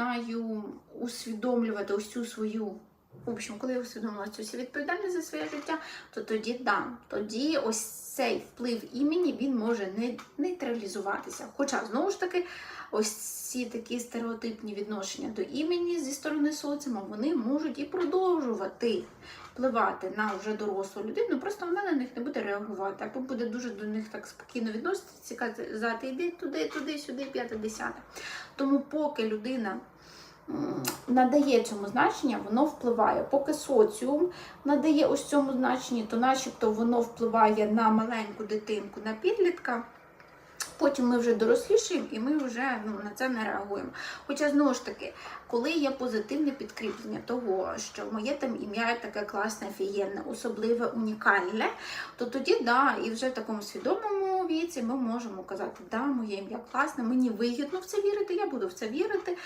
починаю усвідомлювати цю свою. Общем, коли я усвідомила цю відповідальність за своє життя, то тоді да, тоді ось цей вплив імені він може не нейтралізуватися. Хоча знову ж таки, ось ці такі стереотипні відношення до імені зі сторони соціуму, вони можуть і продовжувати впливати на вже дорослу людину, просто вона на них не буде реагувати, або буде дуже до них так спокійно відноситися, казати, іди туди, туди, сюди, п'яте, десяте. Тому поки людина надає цьому значення, воно впливає. Поки соціум надає ось цьому значенні, то начебто воно впливає на маленьку дитинку, на підлітка. Потім ми вже дорослішаємо і ми вже ну, на це не реагуємо. Хоча знову ж таки, коли є позитивне підкріплення того, що моє там ім'я таке класне, офігенне, особливе, унікальне, то тоді да, і вже в такому свідомому віці ми можемо казати, да, моє ім'я класне, мені вигідно в це вірити, я буду в це вірити.